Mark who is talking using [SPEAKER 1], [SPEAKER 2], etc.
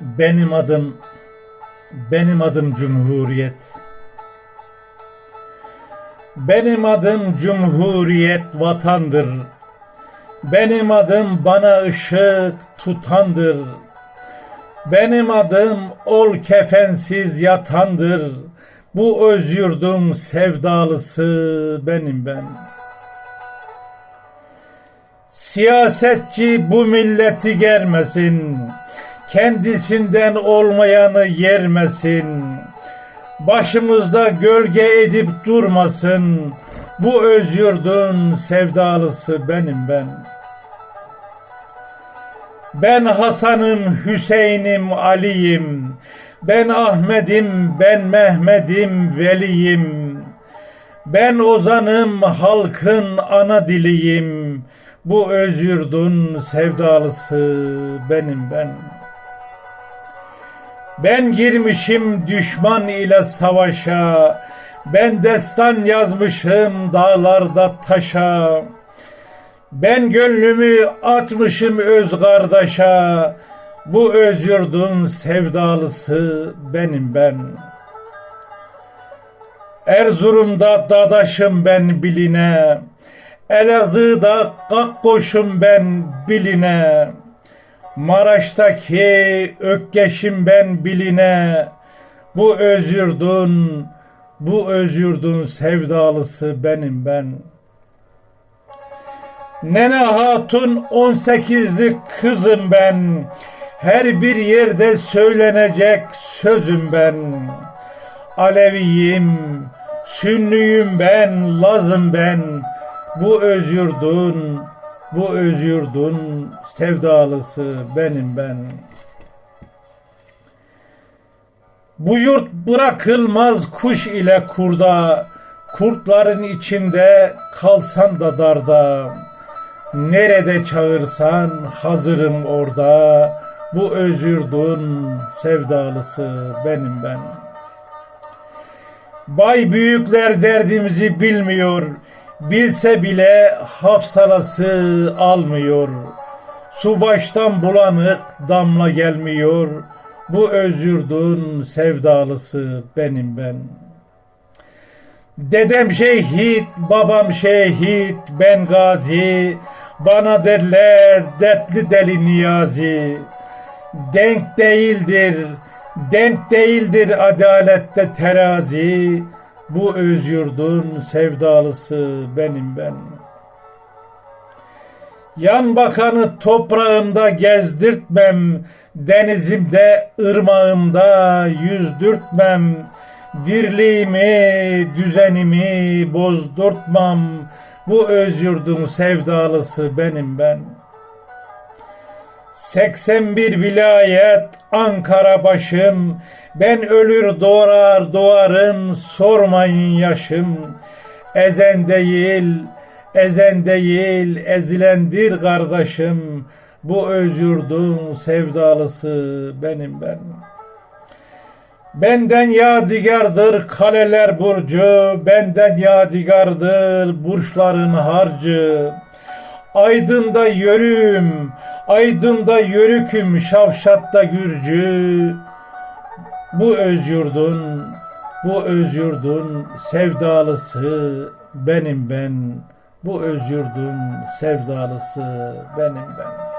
[SPEAKER 1] Benim adım benim adım Cumhuriyet. Benim adım Cumhuriyet vatandır. Benim adım bana ışık tutandır. Benim adım ol kefensiz yatandır. Bu öz yurdum sevdalısı benim ben. Siyasetçi bu milleti germesin. Kendisinden olmayanı yermesin. Başımızda gölge edip durmasın. Bu öz yurdun sevdalısı benim ben. Ben Hasan'ım, Hüseyin'im, Ali'yim. Ben Ahmet'im, ben Mehmet'im, Veli'yim. Ben Ozan'ım, halkın ana diliyim. Bu öz yurdun sevdalısı benim ben. Ben girmişim düşman ile savaşa. Ben destan yazmışım dağlarda taşa. Ben gönlümü atmışım öz kardeşa. Bu öz yurdun sevdalısı benim ben. Erzurum'da dadaşım ben biline. Elazığ'da kakkoşum ben biline. Maraş'taki ökkeşim ben biline. Bu öz yurdun, bu öz yurdun sevdalısı benim ben. Nene Hatun 18'lik kızım ben. Her bir yerde söylenecek sözüm ben. Aleviyim, Sünniyim ben, Lazım ben. Bu öz yurdun, bu öz yurdun sevdalısı benim ben. Bu yurt bırakılmaz kuş ile kurda, kurtların içinde kalsan da darda. Nerede çağırsan hazırım orada. Bu öz yurdun sevdalısı benim ben. Bay büyükler derdimizi bilmiyor. Bilse bile hafsalası almıyor. Su baştan bulanık damla gelmiyor. Bu öz sevdalısı benim ben. Dedem şehit, babam şehit, ben gazi. Bana derler dertli deli niyazi. Denk değildir, denk değildir adalette terazi. Bu öz yurdun sevdalısı benim ben. Yan bakanı toprağımda gezdirtmem, denizimde, ırmağımda yüzdürtmem. Dirliğimi, düzenimi bozdurtmam. Bu öz yurdun sevdalısı benim ben. 81 vilayet Ankara başım ben ölür doğar doğarım sormayın yaşım ezen değil ezen değil ezilendir kardeşim bu öz yurdun sevdalısı benim ben. Benden yadigardır kaleler burcu, benden yadigardır burçların harcı. Aydın'da yörüm, Aydın'da yörüküm, Şavşat'ta gürcü. Bu öz yurdun, bu öz yurdun sevdalısı benim ben. Bu öz yurdun sevdalısı benim ben.